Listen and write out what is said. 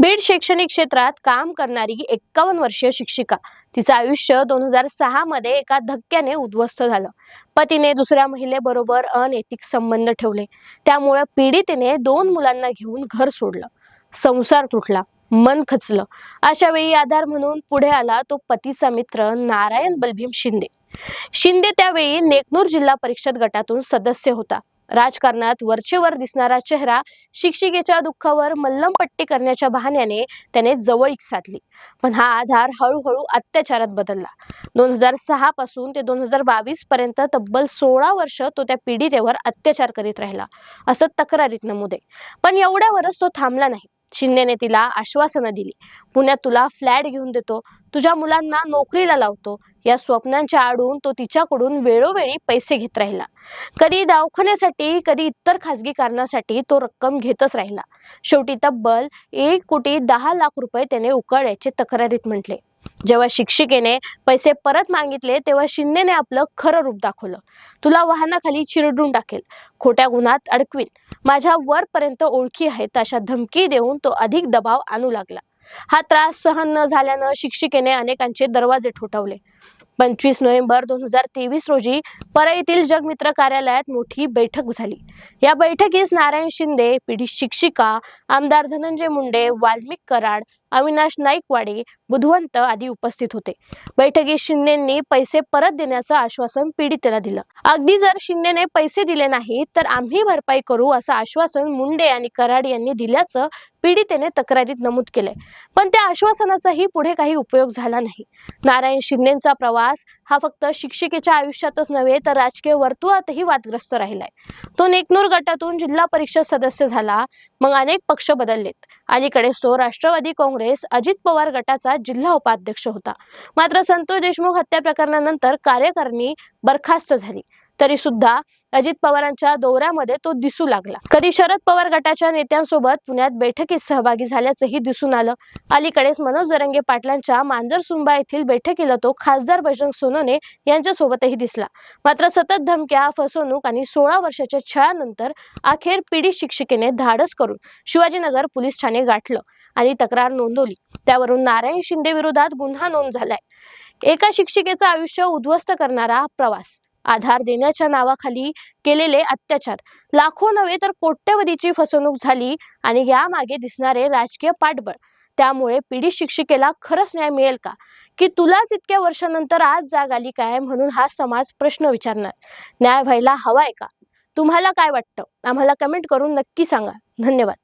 बीड शैक्षणिक क्षेत्रात काम करणारी एक्कावन्न वर्षीय शिक्षिका. तिचं आयुष्य दोन हजार सहा मध्ये एका धक्क्याने उद्ध्वस्त झालं. पतीने दुसऱ्या महिलेबरोबर अनैतिक संबंध ठेवले. त्यामुळे पीडितेने दोन मुलांना घेऊन घर सोडलं. संसार तुटला. मन खचलं. अशा वेळी आधार म्हणून पुढे आला तो पतीचा मित्र नारायण बलभीम शिंदे. शिंदे त्यावेळी नेकनूर जिल्हा परिषद गटातून सदस्य होता. राजकारणात वरचेवर दिसणारा चेहरा शिक्षिकेच्या दुःखावर मल्लमपट्टी करण्याच्या बहाण्याने त्याने जवळीक साधली. पण हा आधार हळूहळू अत्याचारात बदलला. दोन हजार सहा पासून ते दोन हजार बावीस पर्यंत तब्बल सोळा वर्ष तो त्या पीडितेवर अत्याचार करीत राहिला. असं तक्रारीत नमूद आहे. पण एवढ्यावरच तो थांबला नाही. शिंदेने तिला आश्वासनं दिली. पुण्यात तुला फ्लॅट घेऊन देतो. तुझ्या मुलांना नोकरीला लावतो. या स्वप्नांच्या आडून तो तिच्याकडून वेळोवेळी पैसे घेत राहिला. कधी दवाखान्यासाठी कधी इतर खासगी कारणासाठी तो रक्कम घेतच राहिला. शेवटी तब्बल एक कोटी दहा लाख रुपये त्याने उकळल्याचे तक्रारीत म्हटले. जेव्हा शिक्षिकेने पैसे परत मागितले तेव्हा शिंदेने आपलं खरं रूप दाखवलं. तुला वाहनाखाली चिरडून टाकेल. खोट्या गुन्हात अडकवीन. माझ्या वरपर्यंत ओळखी आहेत अशा धमकी देऊन तो अधिक दबाव आणू लागला. हा त्रास सहन न झाल्यानं शिक्षिकेने अनेकांचे दरवाजे ठोठावले. पंचवीस नोव्हेंबर दोन हजार तेवीस रोजी परळीतील जगमित्र कार्यालयात मोठी बैठक झाली. या बैठकीस नारायण शिंदे पीडित शिक्षिका आमदार धनंजय मुंडे वाल्मिक कराड अविनाश नाईकवाडे बुधवंत आदी उपस्थित होते. बैठकीत शिंदेंनी पैसे परत देण्याचं आश्वासन पीडितेला दिलं. अगदी जर शिंदेने पैसे दिले नाही तर आम्ही भरपाई करू असं आश्वासन मुंडे आणि कराड यांनी दिल्याचं पीडितेने तक्रारीत नमूद केलंय. पण त्या आश्वासनाचाही पुढे काही उपयोग झाला नाही. नारायण शिंदेचा प्रवास हा फक्त शिक्षिकेच्या आयुष्यातच नव्हे तर राजकीय वर्तुळातही वादग्रस्त राहिलाय. तो नेकनूर गटातून जिल्हा परिषद सदस्य झाला मग अनेक पक्ष बदललेत. अलीकडेच तो राष्ट्रवादी काँग्रेस अजित पवार गटाचा जिल्हा उपाध्यक्ष होता. मात्र संतोष देशमुख हत्या प्रकरणानंतर कार्यकारिणी बरखास्त झाली. तरी सुद्धा अजित पवारांच्या दौऱ्यामध्ये तो दिसू लागला. कधी शरद पवार गटाच्या नेत्यांसोबत पुण्यात बैठकीत सहभागी झाल्याचंही दिसून आलं. अलीकडेच मनोज जरंगे पाटलांच्या मांजरसुंबा येथील बैठकीला तो खासदार बजरंग सोनोने यांच्यासोबतही दिसला. मात्र सतत धमक्या फसवणूक आणि सोळा वर्षाच्या छळानंतर अखेर पीडित शिक्षिकेने धाडस करून शिवाजीनगर पोलीस ठाणे गाठलं आणि तक्रार नोंदवली. त्यावरून नारायण शिंदे विरोधात गुन्हा नोंद झालाय. एका शिक्षिकेचं आयुष्य उद्ध्वस्त करणारा प्रवास. आधार देण्याच्या नावाखाली केलेले अत्याचार. लाखो नव्हे तर कोट्यवधीची फसवणूक झाली आणि यामागे दिसणारे राजकीय पाठबळ. त्यामुळे पीडित शिक्षिकेला खरंच न्याय मिळेल का? की तुलाच इतक्या वर्षानंतर आज जाग आली काय म्हणून हा समाज प्रश्न विचारणार? न्याय व्हायला हवाय का? तुम्हाला काय वाटतं? आम्हाला कमेंट करून नक्की सांगा. धन्यवाद.